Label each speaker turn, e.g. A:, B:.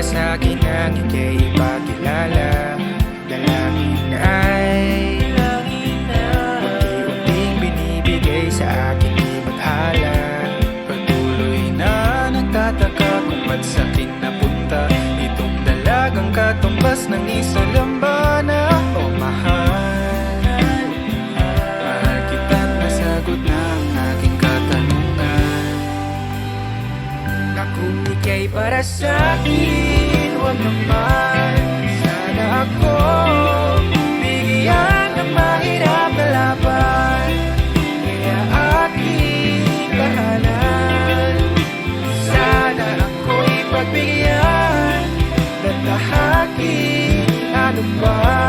A: niyang ika'y ipakilala. Dalangin ay Unti-unting binibigay sa akin di mag-ala Patuloy na nagtataka kung ba't sa'kin napunta Itong dalagang katumbas ng isang lambana Na kung ika'y para sa'kin. Huwag naman Sana ako Bigyan ng mahirap na laban. Kaya aking tahanan. Sana ako'y pagbigyan. At lahakin Ano ba